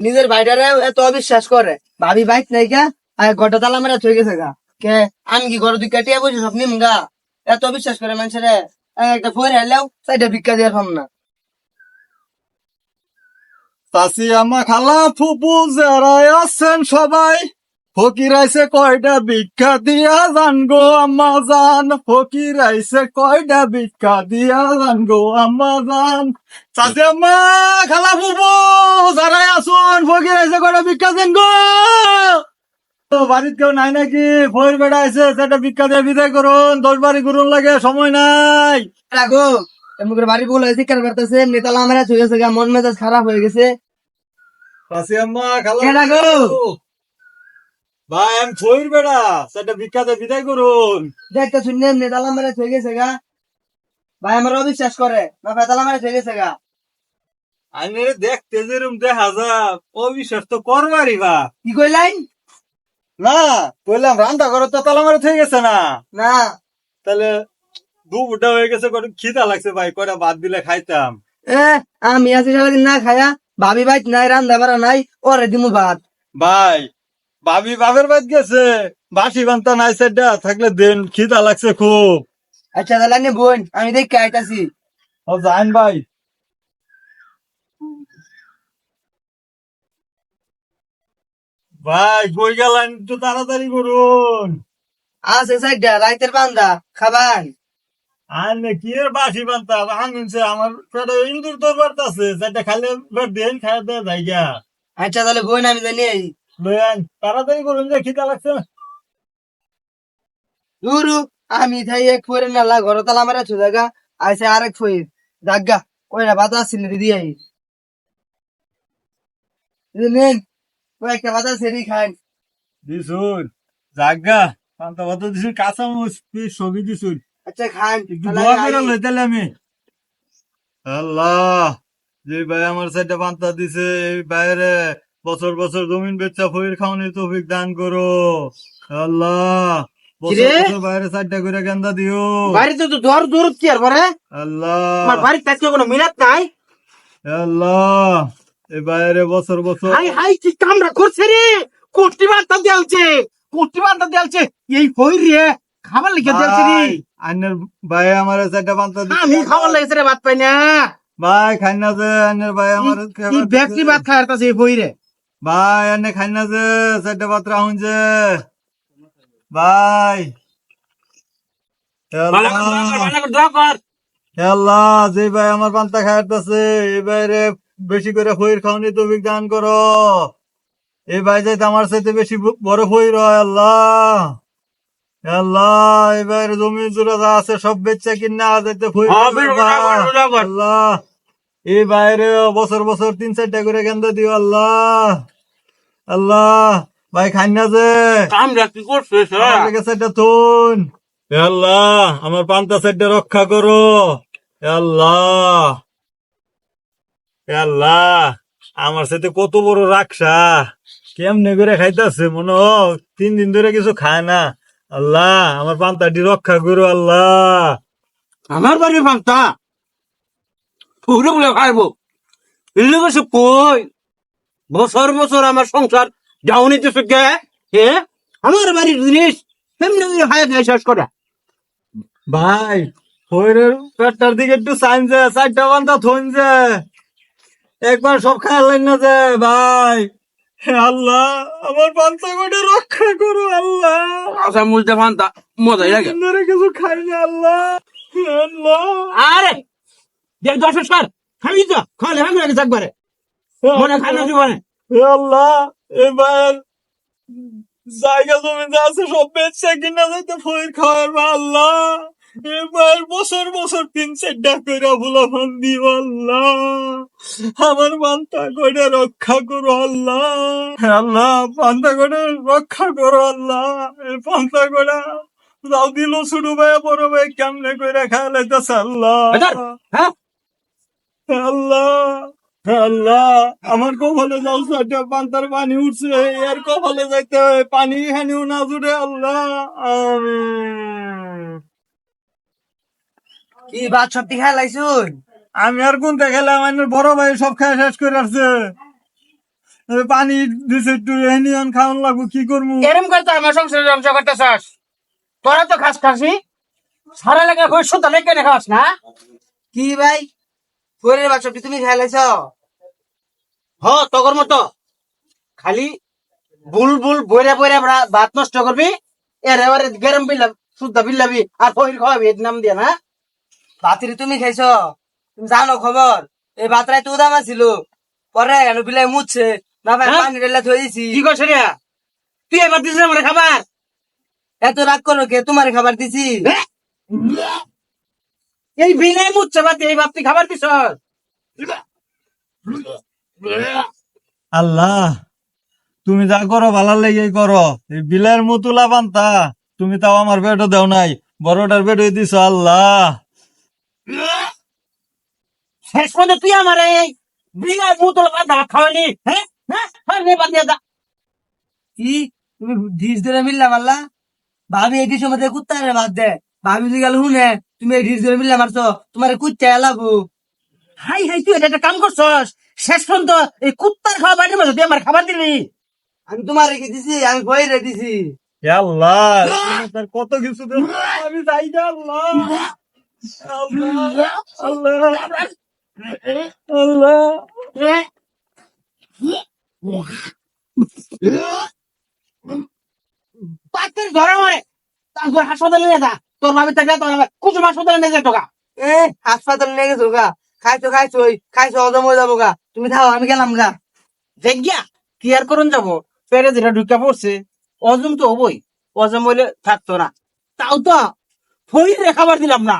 নিজের ভাইটা রে এত অবিশ্বাস করে। ভাবি বাইক নাই গা আর গোটা তালা মারা থই গেছে গা। কে আমি কি ঘরে দুই কাটিয়া বসে সব নিম গা। এত অবিশ্বাস করে মানুষের। একটা ফোর হেলেও সাইডে ভিক্ষা দিয়ে পাম না। চাচি আমা খালা ফুপু যারা আছেন সবাই। ফকির আইসে কয়টা ভিক্ষা দিয়া যান গো আম্মা জান? ফকির আইসে কয়টা ভিক্ষা দিয়া যান গো আম্মা জান? চাচি আম্মা খালা ফুপু যারা আসুন ফকির আইসে কয়টা ভিক্ষা দেন গো? তো বাড়িত কেউ নাই নাকি? ফয়ের বেড়া আইসে সেটা ভিক্ষা দিয়ে বিদায় করুন দশ বাড়ি করুন লাগে সময় নাই। রাখো এমন করে বাড়ি বলে শিকার করতেছে এমনি তালা মেরা গেছে মন মেজাজ খারাপ হয়ে গেছে। চাচি আম্মা খালা? ফুপু। ভাই আমি ফয়ের বেড়া সেটা দিয়ে বিদায় করুন। দেখতে শুনে এমনি তালা মেরা গেছে গা। ভাই আমার অবিশ্বাস করে না ভাই তালা মেরা গেছে গা। আমি দেখতে যেরম দেখা যা অবিশ্বাস তো করবারই বা। কি কইলাই না বললাম রান্না করো তো তালা মারে থেকে গেছে না। না। তাহলে দু বুটা হয়ে গেছে কত খিদা লাগছে ভাই কয়টা ভাত দিলে খাইতাম। এ আমি আছি সারাদিন না খায়া ভাবি ভাই নাই রান্দা বাড়া নাই ওরে দিমু ভাত। ভাই ভাবি বাপের বাদ গেছে। বাসি বান্তা নাই সেটা থাকলে দেন খিদা লাগছে খুব। আচ্ছা তাহলে নে বোন আমি দেখে আইতাছি। ও জান ভাই। ভাই কই গেলেন? একটু তাড়াতাড়ি করুন। আছে সাইডটা রাইতের বান্দা খাবান। আনে কি এর বাসি বান্তা? আনছে আমার পেটে ইন্দুর তোর বাড়তাছে। সেটা খাইলে বের দেন খাই দেয় জায়গা আচ্ছা তাহলে বোন আমি জানি লয়ান তাড়াতাড়ি করুন যে খিদা লাগছে। দুরু আমি থাই এক ফইরে নালা ঘর তালা মারা ছু জায়গা আইসে আরেক ফইর জাগা কয়টা ভাত আসছিল দিদি আই নেন কয়েকটা ভাত আছে রি খান দিছুন জাগা পান্তা ভাত দিছুন কাঁচা পিস ছবি দিছুন। আচ্ছা খান একটু দোয়া করে আমি। আল্লাহ যে ভাই আমার সাইডে পান্তা দিছে এই বাইরে বছর বছর জমিন বেচা ফইর খাওয়ানোর তৌফিক দান করো। আল্লাহ বাইরে সাইডটা করে গেন্দা দিও। বাড়িতে তো দর দূর কি আর পরে আল্লাহ। আমার কোনো মিলাত নাই? আল্লাহ এই বাইরে বছর বছর হাই হাই কি কামরা করছে রে? কোটি বার্তা দেলছে কোটি বার্তা দেলছে। এই হই রে খাবার লিখে দেলছে রে। আন্নের ভাই আমার পান্তা দিছে আমি খাবার লাগছে রে ভাত পাই না। ভাই খাই না যে আন্নের ভাই আমার ব্যক্তি ভাত খায় তাছে এই হই রে ভাই আন্নে খাই না যে সাইডটা পাত্র আহুন যে। ভাই। আল্লাহ। যে ভাই আমার পান্তা খাইতেছে এই বাইরে বেশি করে ফইর খাওনি তো দান করো। এই ভাই যাইতে আমার সাথে বেশি বড় ফইর হয় আল্লাহ। আল্লাহ এই বাইরে জমি জুড়ে যা আছে সব বেচা কিনা যাইতে ফইর হ্যাঁ। আল্লাহ। এই বাইরে বছর বছর তিন চারটা করে কেন্দ্র দিও আল্লাহ। আল্লাহ ভাই খাই না যে। কামরা কি এ আল্লাহ আমার পান্তা সাইডটা রক্ষা করো। আল্লাহ। আল্লাহ আমার সাথে কত বড় রাখসা কেমনে করে খাইতেছে মনে হয় তিন দিন ধরে কিছু খায় না। আল্লাহ আমার পান্তাটি রক্ষা করো আল্লাহ। আমার বাড়ির ভাঙতা পুরো বলে খাইবো এলে কই? বছর বছর আমার সংসার ডাউনি তো গে হে? আমার বাড়ির জিনিস করে খাই শেষ করে। ভাই হইরের পেটটার দিকে একটু সাইন যে চারটা পান্তা থইন যে। একবার সব খাইলেন না যে ভাই আল্লাহ আমার পান্তা করে রক্ষা করো আল্লাহ। আচ্ছা মুলতে ভাঙতা মজাই লাগে। কিছু খাই না আল্লাহ আল্লাহ। আরে দেখ দশ খাবি তো? মনে জীবনে। আল্লাহ এবার জায়গা জমি যা আছে সব বেচছে কিনা যাইতে খাওয়ার আল্লাহ। এবার বছর বছর তিন চারটা কইরা ভুলা ফোন দিব আল্লাহ। আমার পান্তা করে রক্ষা করো আল্লাহ। আল্লাহ পান্তা করে রক্ষা করো আল্লাহ। এই পান্তা করে যাও দিল শুরু ভাই বড় ভাই কেমনে করে খাওয়াইতেছে আল্লাহ। হ্যাঁ? আল্লাহ আল্লাহ আমার কপালে যাও সাইডে পান্তার পানি উঠছে এর কপালে যাইতে হয় পানি হানিও না জুড়ে আল্লাহ কি ভাত সব খাই লাইছুন? আমি আর কোন দেখালাম আমার বড় ভাই সব খাই শেষ করে আসছে। পানি দিছে একটু এনিয়ন খাওয়ান লাগবো কি করব? এরম করতে আমার সংসার ধ্বংস করতেছস। তোরা তো খাস খাসি। সারা লাগে সুতা লেগে কেন খাস না? কি ভাই? বাচ্চা কি তুমি খাইলাইছ হ তগর মতো। খালি বুল বুল বইরা বইরা ভাত নষ্ট করবি এর এবারে গরম বিল্লা সুদ্ধা বিল্লাবি আর ফহির খাওয়াবি এর নাম দিয়ে না। বাতিরি তুমি খাইছ? তুমি জানো খবর? এই বাতরাই তো উদাম ছিল পরে কেন বিলাই মুছছে না ভাই হ্যাঁ? পানি ঢেলা থই দিছি। কি করছে রে? তুই এবার দিছিস আমার খাবার? এত রাগ করো কে তোমার খাবার দিছি। এই বিলাই মুচ্ছে বাতি এই বাপ তুই খাবার দিছ? আল্লাহ তুমি যা করো ভালো লেগে করো। এই বিলের মতুলা বান্তা তুমি তাও আমার বেডও দেও নাই। বড়টার বেডও দিছ আল্লাহ। শেষ পর্যন্ত তুই আমার এই বিলাই মুতল বাদ খাওয়ানি হ্যাঁ? হ্যাঁ? হ্যাঁ দিয়ে দা কি? তুমি ঢিস ধরে মিললাম আল্লাহ? ভাবি এই ডিসের মধ্যে কুত্তা রে বাদ দে ভাবি যদি গেল শুনে তুমি এই ধরে মারছো তোমার কুত্তা এলাবো। হাই হাই তুই এটা একটা কাম করছস? শেষ পর্যন্ত এই কুত্তার খাওয়া বাড়ির মধ্যে তুই আমার খাবার দিলি। আমি তোমার রেখে দিছি? আমি বই রে দিছি আল্লাহ কত কিছু আমি যাই না আল্লাহ। আল্লাহ আল্লাহ আল্লাহ। পাত্রের ঘরে মরে তারপর হাসপাতালে যা। তোর ভাবি থাকলে তোর কুচুম হাসপাতালে নিয়ে তোকা এ হাসপাতালে নিয়ে গেছো গা। খাইছো খাইছো ওই খাইছো হজম হয়ে যাব গা। তুমি থাও আমি গেলাম গা। দেখিয়া কি আর করুন যাব? পেরে যেটা ঢুকা পড়ছে অজম তো হবই। অজম হইলে থাকতো না। তাও তো ফইরে খাবার দিলাম না।